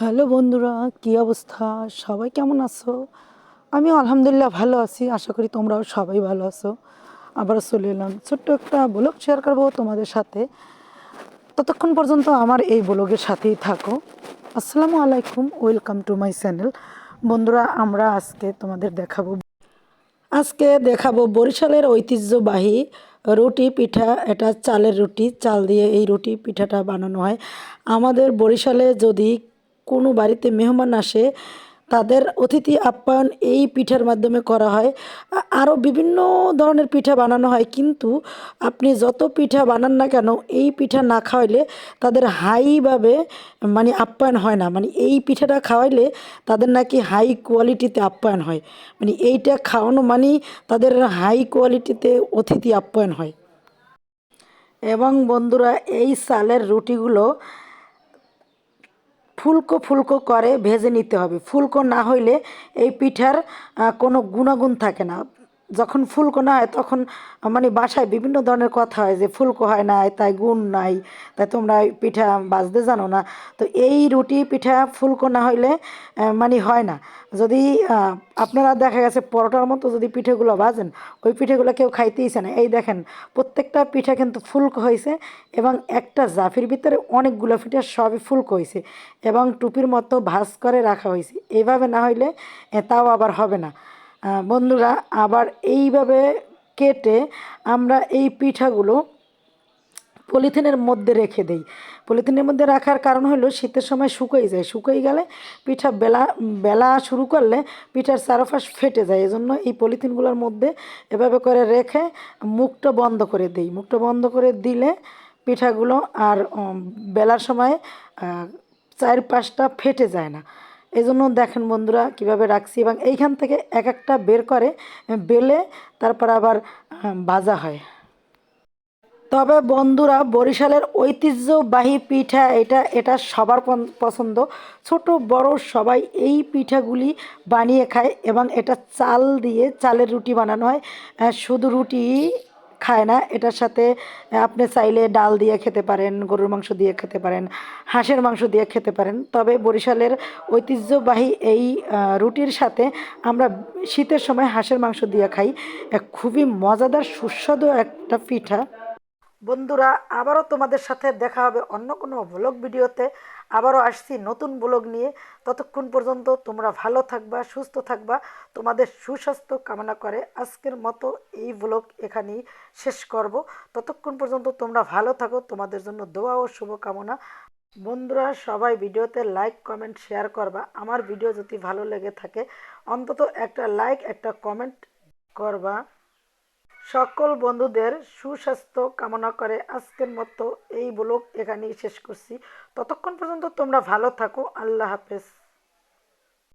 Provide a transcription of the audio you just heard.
Hello বন্ধুরা, কী অবস্থা? সবাই কেমন আছো? আমি আলহামদুলিল্লাহ ভালো আছি, আশা করি তোমরাও সবাই ভালো আছো। আবার চলে এলাম ছোট্ট একটা ব্লগ শেয়ার করব তোমাদের সাথে। ততক্ষণ পর্যন্ত আমার এই ব্লগের সাথেই থাকো। আসসালামু আলাইকুম, ওয়েলকাম টু মাই চ্যানেল। বন্ধুরা, আমরা আজকে তোমাদের দেখাবো আজকে দেখাবো বরিশালের ঐতিহ্যবাহী রুটি পিঠা, এটা চালের রুটি। চাল দিয়ে এই রুটি পিঠাটা বানানো হয়। আমাদের বরিশালে যদি কোনো বাড়িতে মেহমান আসে, তাদের অতিথি আপ্যায়ন এই পিঠার মাধ্যমে করা হয়। আরও বিভিন্ন ধরনের পিঠা বানানো হয়, কিন্তু আপনি যত পিঠা বানান না কেন, এই পিঠা না খাওয়াইলে তাদের হাইভাবে মানে আপ্যায়ন হয় না। মানে এই পিঠাটা খাওয়াইলে তাদের নাকি হাই কোয়ালিটিতে আপ্যায়ন হয়। মানে এইটা খাওয়ানো মানেই তাদের হাই কোয়ালিটিতে অতিথি আপ্যায়ন হয়। এবং বন্ধুরা, এই সালের রুটিগুলো ফুলকো ফুলকো করে ভেজে নিতে হবে। ফুলকো না হইলে এই পিঠার কোনো গুণাগুণ থাকে না। যখন ফুলকো না হয় তখন মানে বাসায় বিভিন্ন ধরনের কথা হয় যে ফুলকো হয় না তাই গুণ নাই, তাই তোমরা পিঠা বাজতে জানো না। তো এই রুটি পিঠা ফুলকো না হইলে মানে হয় না। যদি আপনারা দেখা গেছে পরোটার মতো যদি পিঠেগুলো বাজেন ওই পিঠেগুলো কেউ খাইতেইছে না এই দেখেন, প্রত্যেকটা পিঠা কিন্তু ফুলকো হয়েছে এবং একটা জাফির ভিতরে অনেকগুলো পিঠা সবই ফুলকো হয়েছে এবং টুপির মতো ভাজ করে রাখা হয়েছে এইভাবে না হইলে তাও আবার হবে না। বন্ধুরা, আবার এইভাবে কেটে আমরা এই পিঠাগুলো পলিথিনের মধ্যে রেখে দেই। পলিথিনের মধ্যে রাখার কারণ হলো শীতের সময় শুকিয়ে যায়। শুকিয়ে গেলে পিঠা বেলা বেলা শুরু করলে পিঠার চারপাশ ফেটে যায়। এজন্য এই পলিথিনগুলোর মধ্যে এভাবে করে রেখে মুখটা বন্ধ করে দিই। মুখটা বন্ধ করে দিলে পিঠাগুলো আর বেলার সময় চার পাঁচটা ফেটে যায় না। এই জন্য দেখেন বন্ধুরা কীভাবে রাখছি এবং এইখান থেকে এক একটা বের করে বেলে তারপর আবার ভাজা হয়। তবে বন্ধুরা বরিশালের ঐতিহ্যবাহী পিঠা এটা এটা সবার পছন্দ। ছোট, বড় সবাই এই পিঠাগুলি বানিয়ে খায় এবং এটা চাল দিয়ে চালের রুটি বানানো হয়। শুধু রুটি খায় না, এটার সাথে আপনি চাইলে ডাল দিয়ে খেতে পারেন, গরুর মাংস দিয়ে খেতে পারেন, হাঁসের মাংস দিয়ে খেতে পারেন। তবে বরিশালের ঐতিহ্যবাহী এই রুটির সাথে আমরা শীতের সময় হাঁসের মাংস দিয়ে খাই। খুবই মজাদার, সুস্বাদু একটা পিঠা। বন্ধুরা, আবারও তোমাদের সাথে দেখা হবে অন্য কোনো ব্লগ ভিডিওতে। আবারও আসছি নতুন ব্লগ নিয়ে। ততক্ষণ পর্যন্ত তোমরা ভালো থাকবা, সুস্থ থাকবা, তোমাদের সুস্বাস্থ্য কামনা করে আজকের মতো এই ব্লগ এখানেই শেষ করব। ততক্ষণ পর্যন্ত তোমরা ভালো থাকো, তোমাদের জন্য দোয়া ও শুভকামনা। বন্ধুরা, সবাই ভিডিওতে লাইক কমেন্ট শেয়ার করবা। আমার ভিডিও যদি ভালো লেগে থাকে, অন্তত একটা লাইক একটা কমেন্ট করবা। সকল বন্ধুদের সুস্বাস্থ্য কামনা করে আজকের মতো এই ব্লগ এখানেই শেষ করছি। ততক্ষণ পর্যন্ত তোমরা ভালো থাকো। আল্লাহ হাফেজ।